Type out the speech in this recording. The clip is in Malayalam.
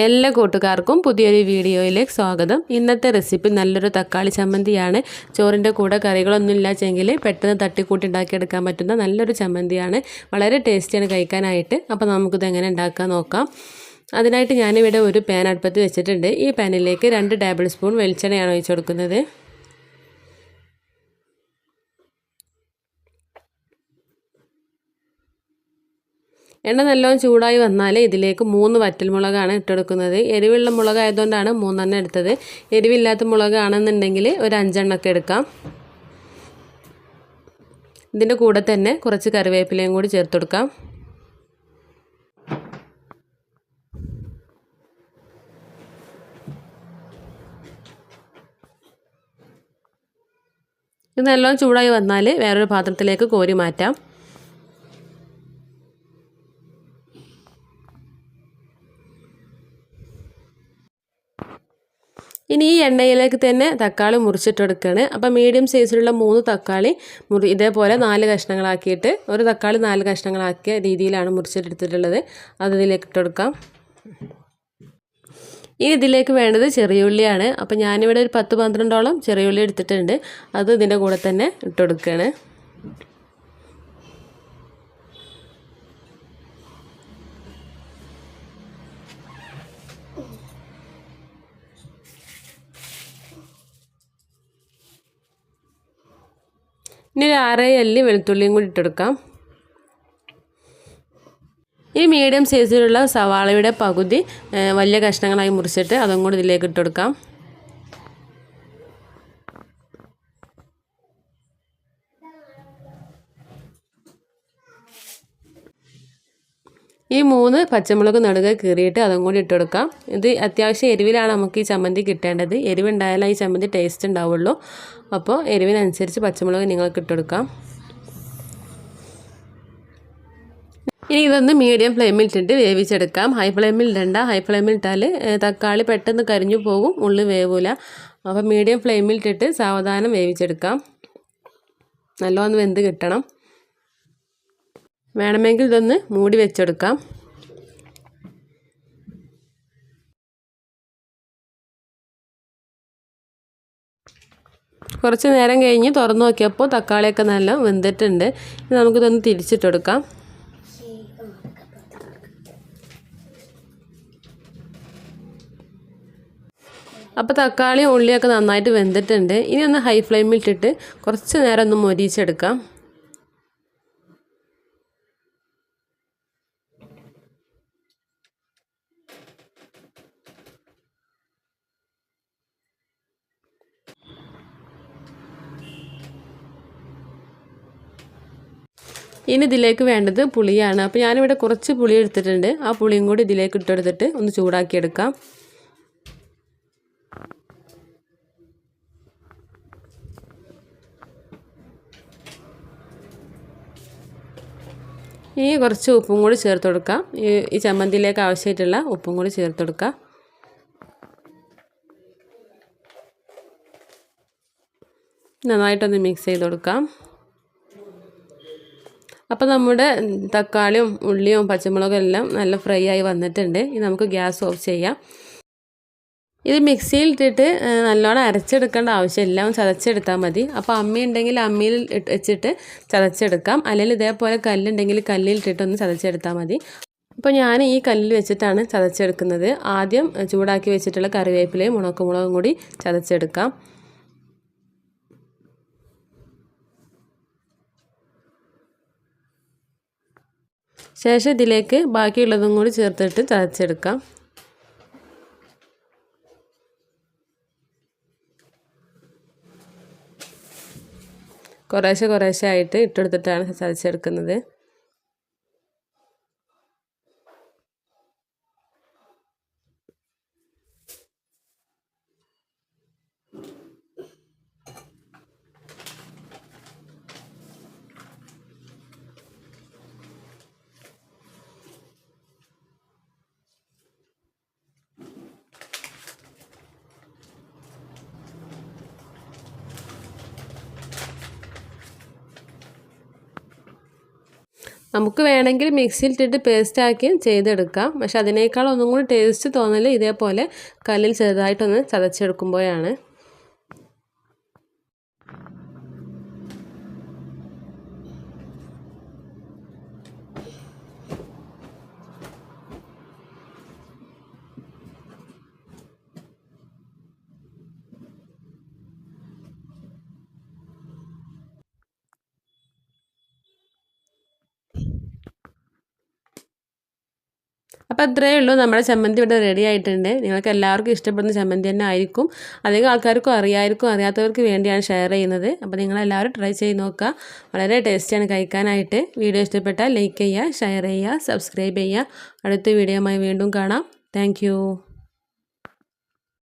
എല്ലാ കൂട്ടുകാർക്കും പുതിയൊരു വീഡിയോയിലേക്ക് സ്വാഗതം. ഇന്നത്തെ റെസിപ്പി നല്ലൊരു തക്കാളി ചമ്മന്തിയാണ്. ചോറിന്റെ കൂടെ കറികളൊന്നും ഇല്ലാച്ചെങ്കിൽ പെട്ടെന്ന് തട്ടിക്കൂട്ടി ഉണ്ടാക്കിയെടുക്കാൻ പറ്റുന്ന നല്ലൊരു ചമ്മന്തിയാണ്. വളരെ ടേസ്റ്റിയാണ് കഴിക്കാനായിട്ട്. അപ്പോൾ നമുക്കിത് എങ്ങനെ ഉണ്ടാക്കാൻ നോക്കാം. അതിനായിട്ട് ഞാനിവിടെ ഒരു പാൻ അടുപ്പത്ത് വെച്ചിട്ടുണ്ട്. ഈ പാനിലേക്ക് രണ്ട് ടേബിൾ സ്പൂൺ വെളിച്ചെണ്ണയാണ് ഒഴിച്ചു കൊടുക്കുന്നത്. എണ്ണ നല്ലോണം ചൂടായി വന്നാൽ ഇതിലേക്ക് മൂന്ന് വറ്റൽമുളകാണ് ഇട്ടെടുക്കുന്നത്. എരിവുള്ള മുളകായതുകൊണ്ടാണ് മൂന്നെണ്ണം എടുത്തത്. എരിവില്ലാത്ത മുളകാണെന്നുണ്ടെങ്കിൽ ഒരു അഞ്ചെണ്ണമൊക്കെ എടുക്കാം. ഇതിന്റെ കൂടെ തന്നെ കുറച്ച് കറിവേപ്പിലയും കൂടി ചേർത്ത് കൊടുക്കാം. ഇത് നല്ലോണം ചൂടായി വന്നാൽ വേറൊരു പാത്രത്തിലേക്ക് കോരി മാറ്റാം. ഇനി ഈ എണ്ണയിലേക്ക് തന്നെ തക്കാളി മുറിച്ചിട്ടെടുക്കുകയാണ് അപ്പോൾ മീഡിയം സൈസിലുള്ള മൂന്ന് തക്കാളി മുറി ഇതേപോലെ നാല് കഷ്ണങ്ങളാക്കിയിട്ട് ഒരു തക്കാളി നാല് കഷ്ണങ്ങളാക്കിയ രീതിയിലാണ് മുറിച്ചിട്ടെടുത്തിട്ടുള്ളത് അത് ഇതിലേക്ക് ഇട്ടെടുക്കാം. ഇനി ഇതിലേക്ക് വേണ്ടത് ചെറിയുള്ളിയാണ്. അപ്പോൾ ഞാനിവിടെ ഒരു പത്ത് പന്ത്രണ്ടോളം ചെറിയുള്ളി എടുത്തിട്ടുണ്ട്. അത് ഇതിന്റെ കൂടെ തന്നെ ഇട്ടെടുക്കുകയാണ് ഇനി ഒരു അര അല്ലി വെളുത്തുള്ളിയും കൂടി ഇട്ടെടുക്കാം. ഈ മീഡിയം സൈസിലുള്ള സവാളയുടെ പകുതി വലിയ കഷ്ണങ്ങളായി മുറിച്ചിട്ട് അതും കൂടി ഇതിലേക്ക് ഇട്ടെടുക്കാം. ഈ മൂന്ന് പച്ചമുളക് നടുക കീറിയിട്ട് അതും കൂടി ഇട്ട് കൊടുക്കാം. ഇത് അത്യാവശ്യം എരിവിലാണ് നമുക്ക് ഈ ചമ്മന്തി കിട്ടേണ്ടത്. എരിവുണ്ടായാലേ ഈ ചമ്മന്തി ടേസ്റ്റ് ഉണ്ടാവുള്ളൂ. അപ്പോൾ എരിവിനനുസരിച്ച് പച്ചമുളക് നിങ്ങൾക്ക് ഇട്ട് കൊടുക്കാം. ഇനി ഇതൊന്ന് മീഡിയം ഫ്ലെയിമിൽ ഇട്ടിട്ട് വേവിച്ചെടുക്കാം. ഹൈ ഫ്ലെയിമിൽ ഇടണ്ട. ഹൈ ഫ്ലെയിമിൽ ഇട്ടാൽ തക്കാളി പെട്ടെന്ന് കരിഞ്ഞു പോകും. ഉള്ളി വേവില്ല അപ്പോൾ മീഡിയം ഫ്ലെയിമിൽ ഇട്ടിട്ട് സാവധാനം വേവിച്ചെടുക്കാം. നല്ലോണം വെന്ത് കിട്ടണം. വേണമെങ്കിൽ ഇതൊന്ന് മൂടി വെച്ചെടുക്കാം. കുറച്ച് നേരം കഴിഞ്ഞ് തുറന്നു നോക്കിയപ്പോൾ തക്കാളിയൊക്കെ നല്ല വെന്തിട്ടുണ്ട്. ഇനി നമുക്കിതൊന്ന് തിരിച്ചിട്ടെടുക്കാം. അപ്പോൾ തക്കാളിയും ഉള്ളിയൊക്കെ നന്നായിട്ട് വെന്തിട്ടുണ്ട്. ഇനി ഒന്ന് ഹൈ ഫ്ലെയിമിൽ ഇട്ടിട്ട് കുറച്ച് നേരം ഒന്ന് മൊരിച്ചെടുക്കാം ഇനി ഇതിലേക്ക് വേണ്ടത് പുളിയാണ്. അപ്പോൾ ഞാനിവിടെ കുറച്ച് പുളി എടുത്തിട്ടുണ്ട്. ആ പുളിയും കൂടി ഇതിലേക്ക് ഇട്ടെടുത്തിട്ട് ഒന്ന് ചൂടാക്കിയെടുക്കാം. ഈ കുറച്ച് ഉപ്പും കൂടി ചേർത്ത് കൊടുക്കാം. ഈ ചമ്മന്തിയിലേക്ക് ആവശ്യമായിട്ടുള്ള ഉപ്പും കൂടി ചേർത്ത് കൊടുക്കാം. നന്നായിട്ടൊന്ന് മിക്സ് ചെയ്ത് കൊടുക്കാം. അപ്പോൾ നമ്മുടെ തക്കാളിയും ഉള്ളിയും പച്ചമുളകും എല്ലാം നല്ല ഫ്രൈ ആയി വന്നിട്ടുണ്ട്. ഇനി നമുക്ക് ഗ്യാസ് ഓഫ് ചെയ്യാം. ഇത് മിക്സിയിൽ ഇട്ടിട്ട് നല്ലോണം അരച്ചെടുക്കേണ്ട ആവശ്യം എല്ലാം ചതച്ചെടുത്താൽ മതി. അപ്പോൾ അമ്മയുണ്ടെങ്കിൽ അമ്മയിൽ വെച്ചിട്ട് ചതച്ചെടുക്കാം. അല്ലെങ്കിൽ ഇതേപോലെ കല്ലുണ്ടെങ്കിൽ കല്ലിൽ ഇട്ടിട്ടൊന്ന് ചതച്ചെടുത്താൽ മതി. അപ്പോൾ ഞാൻ ഈ കല്ലിൽ വെച്ചിട്ടാണ് ചതച്ചെടുക്കുന്നത്. ആദ്യം ചൂടാക്കി വെച്ചിട്ടുള്ള കറിവേപ്പിലയും ഉണക്കമുളകും കൂടി ചതച്ചെടുക്കാം. ശേഷം ഇതിലേക്ക് ബാക്കിയുള്ളതും കൂടി ചേർത്തിട്ട് തിളച്ചെടുക്കാം കുറേശ്ശെ കുറേശ്ശെ ആയിട്ട് ഇട്ടെടുത്തിട്ടാണ് ചതച്ചെടുക്കുന്നത്. നമുക്ക് വേണമെങ്കിൽ മിക്സിയിൽ ഇട്ടിട്ട് പേസ്റ്റ് ആക്കിയും ചെയ്തെടുക്കാം. പക്ഷെ അതിനേക്കാൾ ഒന്നും കൂടി ടേസ്റ്റ് തോന്നൽ ഇതേപോലെ കല്ലിൽ ചെറുതായിട്ടൊന്ന് ചതച്ചെടുക്കുമ്പോഴാണ്. അപ്പോൾ അത്രയേ ഉള്ളൂ. നമ്മുടെ ചമ്മന്തി ഇവിടെ റെഡി ആയിട്ടുണ്ട്. നിങ്ങൾക്ക് എല്ലാവർക്കും ഇഷ്ടപ്പെടുന്ന ചമ്മന്തി തന്നെ ആയിരിക്കും. അധികം ആൾക്കാർക്കും അറിയായിരിക്കും അറിയാത്തവർക്ക് വേണ്ടിയാണ് ഷെയർ ചെയ്യുന്നത്. അപ്പോൾ നിങ്ങളെല്ലാവരും ട്രൈ ചെയ്ത് നോക്കുക. വളരെ ടേസ്റ്റിയാണ് കഴിക്കാനായിട്ട്. വീഡിയോ ഇഷ്ടപ്പെട്ടാൽ ലൈക്ക് ചെയ്യുക ഷെയർ ചെയ്യുക സബ്സ്ക്രൈബ് ചെയ്യുക. അടുത്ത വീഡിയോയുമായി വീണ്ടും കാണാം. താങ്ക്